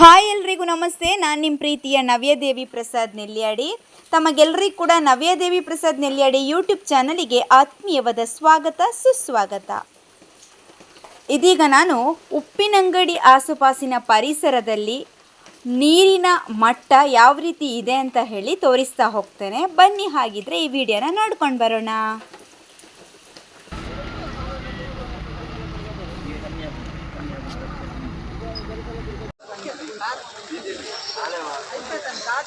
Hi ಎಲ್ರಿಗೂ ನಮಸ್ತೆ. ನಾನು ನಿಮ್ಮ ಪ್ರೀತಿಯ ನವ್ಯದೇವಿ ಪ್ರಸಾದ್ ನೆಲ್ಯಾಡಿ ತಮಗೆಲ್ಲರಿಗೂ ಕೂಡ ನವ್ಯದೇವಿ ಪ್ರಸಾದ್ ನೆಲ್ಯಾಡಿ ಯೂಟ್ಯೂಬ್ ಚಾನಲಿಗೆ ಆತ್ಮೀಯವಾದ ಸ್ವಾಗತ, ಸುಸ್ವಾಗತ. ಇದೀಗ ನಾನು ಉಪ್ಪಿನಂಗಡಿ ಆಸುಪಾಸಿನ ಪರಿಸರದಲ್ಲಿ ನೀರಿನ ಮಟ್ಟ ಯಾವ ರೀತಿ ಇದೆ ಅಂತ ಹೇಳಿ ತೋರಿಸ್ತಾ ಹೋಗ್ತೇನೆ. ಬನ್ನಿ, ಹಾಗಿದ್ರೆ ಈ ವಿಡಿಯೋನ ನೋಡ್ಕೊಂಡು ಬರೋಣ.